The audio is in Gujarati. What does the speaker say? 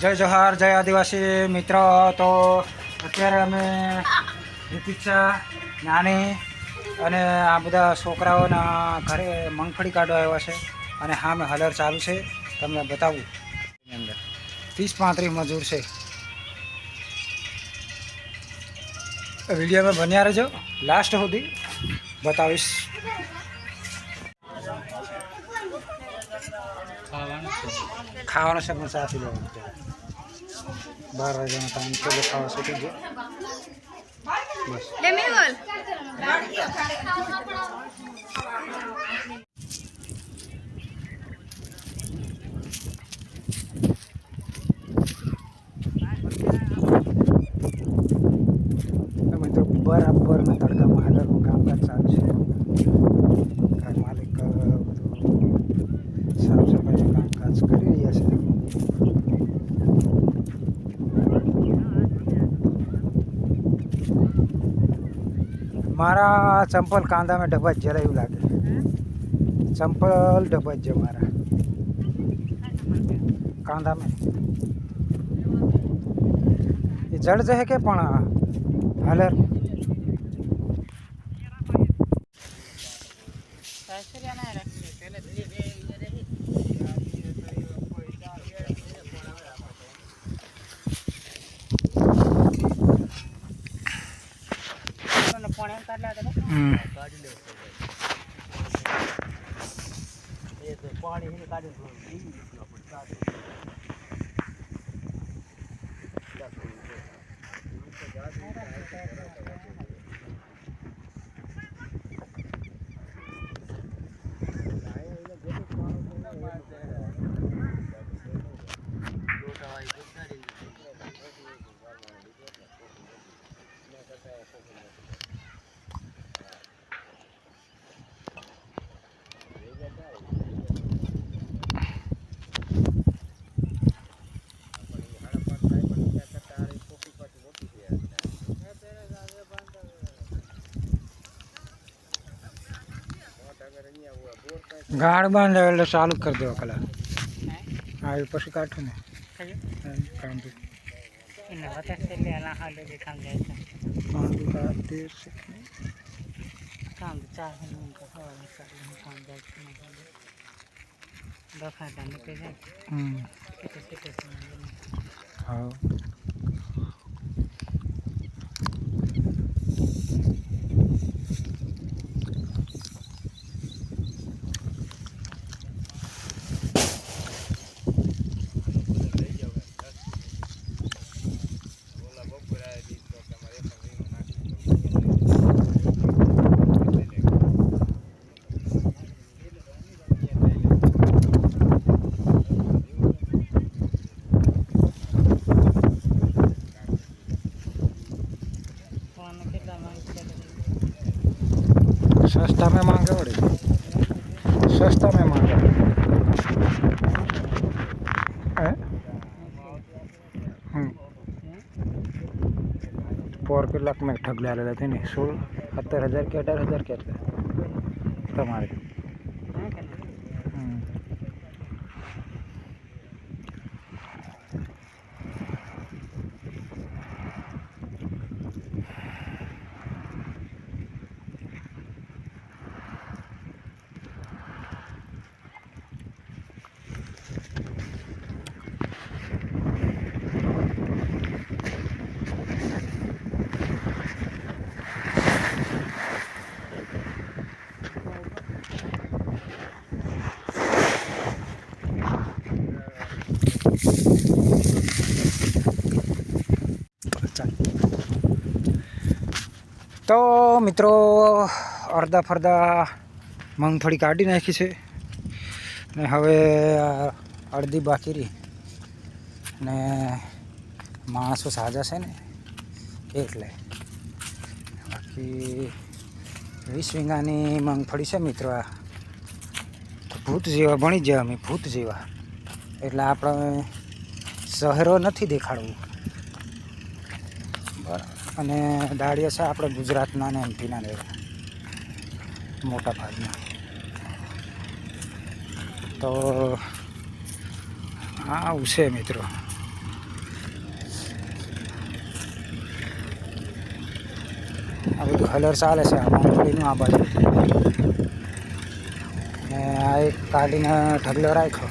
જય જોહાર, જય આદિવાસી મિત્ર. તો અત્યારે અમે દીપિક્ષા નાની અને આ બધા છોકરાઓના ઘરે મગફળી કાઢવા આવ્યા છે અને હા, મેં હલર ચાલુ છે. તમને બતાવું. એની અંદર ત્રીસ પાંત્રીસ મજૂર છે. વિડીયોમાં બન્યા રહેજો. લાસ્ટ સુધી બતાવીશ. ખાવાનું છે. પણ સાથી લેવાનું બાર વાગ્યાનો ટાઈમ પેલો ખાવા છૂટી ગયો બસ લે મેહુલ મિત્રો બરાબર મેં તડકામાં હાલરનું કામકાજ ચાલુ છે મારા ચંપલ કાંદામાં ડબ્બા જ જરા એવું લાગે. ચંપલ ડબ્બા જ છે મારા. કાંદામાં. એ જડ છે કે પણ હાલર? હમ. ગાળ બાંધે એટલે ચાલુ કરી દેવા કલા હા? એ પછી કાઢું ને. હમ. હા. सस्ता में मांगे बड़े। सस्ता में मांगे हम्म। पौर के लाख में ठग ला लेते नहीं सोलह सत्तर हज़ार के, अठारह हज़ार के तुम्हारे તો મિત્રો, અડધા ફરદા મગફળી કાઢી નાખી છે. ને હવે અડધી બાકી રહી. ને માણસો સાજા છે ને, એટલે. બાકી વીસ વીંગાની મગફળી છે મિત્રો આ. ભૂત જેવા ભણી ગયા અમે, ભૂત જેવા. એટલે આપણે શહેરો નથી દેખાડવું. અને દાળીએ છે આપણે ગુજરાતના અને એમપીના લેવા મોટા ભાગના. તો હા છે મિત્રો. આ બધું હલર ચાલે છે, આ આ બાજુ. અને આ એક કાઢીને ઢગલો રાખ્યો.